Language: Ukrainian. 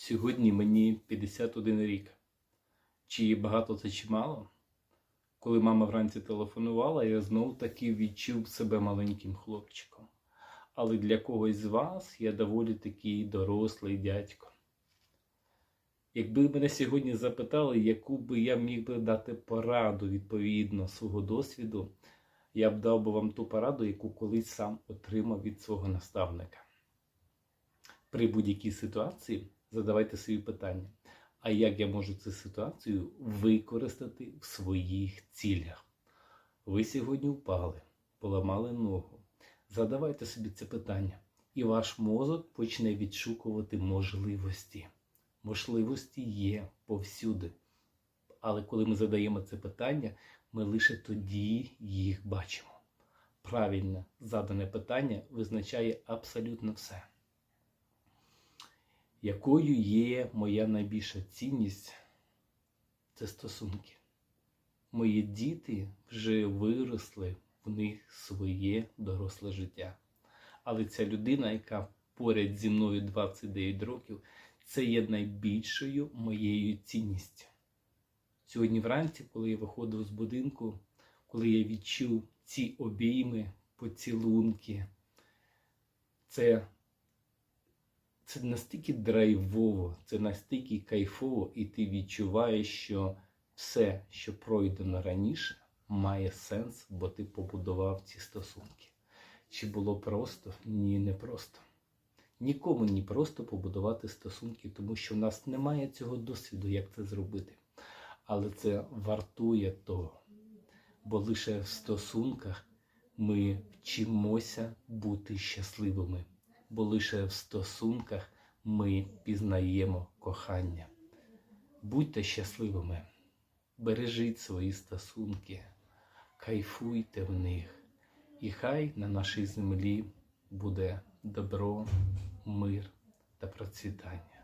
Сьогодні мені 51 рік. Чи багато це чи мало? Коли мама вранці телефонувала, я знов таки відчув себе маленьким хлопчиком. Але для когось з вас я доволі такий дорослий дядько. Якби мене сьогодні запитали, яку би я міг би дати пораду відповідно свого досвіду, я б дав би вам ту пораду, яку колись сам отримав від свого наставника. При будь-якій ситуації задавайте собі питання, а як я можу цю ситуацію використати в своїх цілях? Ви сьогодні впали, поламали ногу. Задавайте собі це питання, і ваш мозок почне відшукувати можливості. Можливості є повсюди. Але коли ми задаємо це питання, ми лише тоді їх бачимо. Правильно задане питання визначає абсолютно все. Якою є моя найбільша цінність? Це стосунки. Мої діти вже виросли в них своє доросле життя. Але ця людина, яка поряд зі мною 29 років, це є найбільшою моєю цінністю. Сьогодні вранці, коли я виходив з будинку, коли я відчув ці обійми, поцілунки, це, це настільки драйвово, це настільки кайфово, і ти відчуваєш, що все, що пройдено раніше, має сенс, бо ти побудував ці стосунки. Чи було просто? Ні, не просто. Нікому не просто побудувати стосунки, тому що в нас немає цього досвіду, як це зробити. Але це вартує того. Бо лише в стосунках ми вчимося бути щасливими, бо лише в стосунках ми пізнаємо кохання. Будьте щасливими, бережіть свої стосунки, кайфуйте в них, і хай на нашій землі буде добро, мир та процвітання.